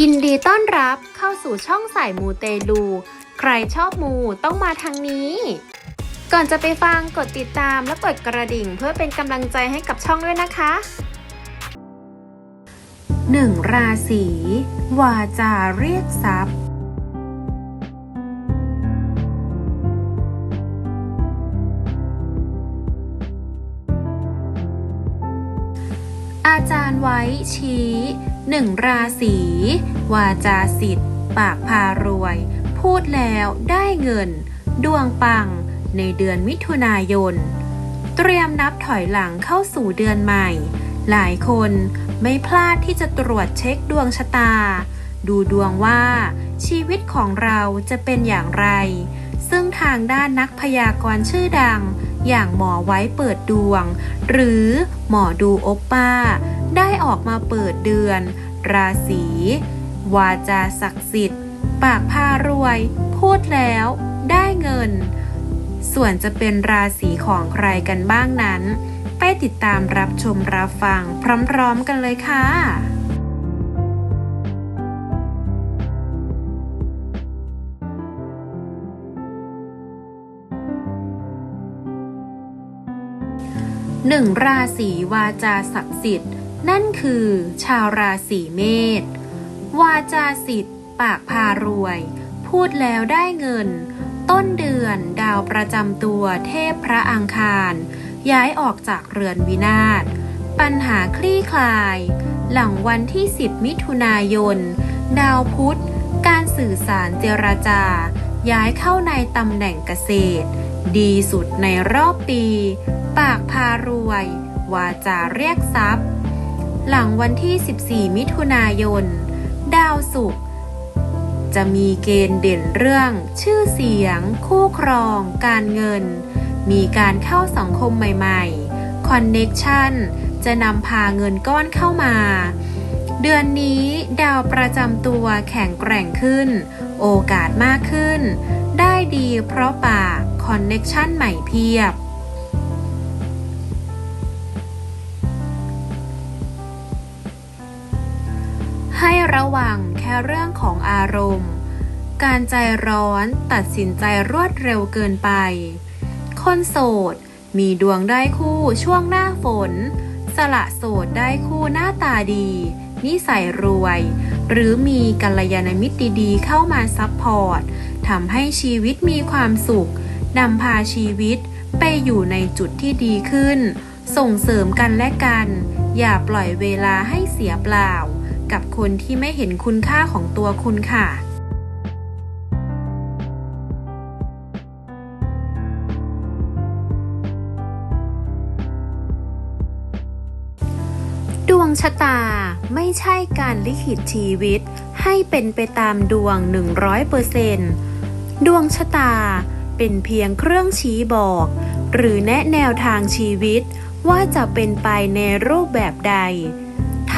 ยินดีต้อนรับเข้าสู่ช่องสายมูเตลู ใครชอบมูต้องมาทางนี้ ก่อนจะไปฟังกดติดตามและกดกระดิ่งเพื่อเป็นกำลังใจให้กับช่องด้วยนะคะหนึ่งราศีวาจาเรียกทรัพย์ อาจารย์ไว้ชี้หนึ่งราศีวาจาสิทธิ์ปากพารวย พูดแล้วได้เงิน ดวงปังในเดือนมิถุนายน เตรียมนับถอยหลังเข้าสู่เดือนใหม่ หลายคนไม่พลาดที่จะตรวจเช็คดวงชะตา ดูดวงว่าชีวิตของเราจะเป็นอย่างไร ซึ่งทางด้านนักพยากรณ์ชื่อดัง อย่างหมอไว้เปิดดวง หรือหมอดูโอปป้า ได้ออกมาเปิดเดือน ราศี วาจาศักดิ์สิทธิ์ ปากพารวย พูดแล้วได้เงิน ส่วนจะเป็นราศีของใครกันบ้างนั้น ไปติดตามรับชมรับฟังพร้อมๆกันเลยค่ะ หนึ่งราศีวาจาศักดิ์สิทธิ์ นั่นคือ ชาวราศีเมษวาจาสิทธิ์ ปากพารวย พูดแล้วได้เงิน ต้นเดือนดาวประจำตัวเทพพระอังคาร ย้ายออกจากเรือนวินาศ ปัญหาคลี่คลาย หลังวันที่ 10 มิถุนายน ดาวพุธ การสื่อสารเจรจา ย้ายเข้าในตำแหน่งเกษตร ดีสุดในรอบปี ปากพารวย วาจาเรียกทรัพย์ หลังวันที่ 14 มิถุนายน ดาวศุกร์จะมีเกณฑ์เด่นเรื่อง ชื่อเสียง คู่ครอง การเงิน มีการเข้าสังคมใหม่ๆ คอนเน็กชันจะนำพาเงินก้อนเข้ามา เดือนนี้ดาวประจำตัวแข็งแกร่งขึ้น โอกาสมากขึ้น ได้ดีเพราะปากคอนเน็กชันใหม่เพียบ ให้ระวังแค่เรื่องของอารมณ์ การใจร้อนตัดสินใจรวดเร็วเกินไป คนโสด มีดวงได้คู่ช่วงหน้าฝน สละโสดได้คู่หน้าตาดี นิสัยรวย หรือมีกัลยาณมิตรดีๆเข้ามาซัพพอร์ตทำให้ชีวิตมีความสุขนำพาชีวิตไปอยู่ในจุดที่ดีขึ้น ส่งเสริมกันและกัน อย่าปล่อยเวลาให้เสียเปล่า กับคนที่ไม่เห็นคุณค่าของตัวคุณค่ะ ดวงชะตาไม่ใช่การลิขิตชีวิต ให้เป็นไปตามดวง 100%ดวงชะตาเป็นเพียงเครื่องชี้บอก หรือแนะแนวทางชีวิตว่าจะเป็นไปในรูปแบบใด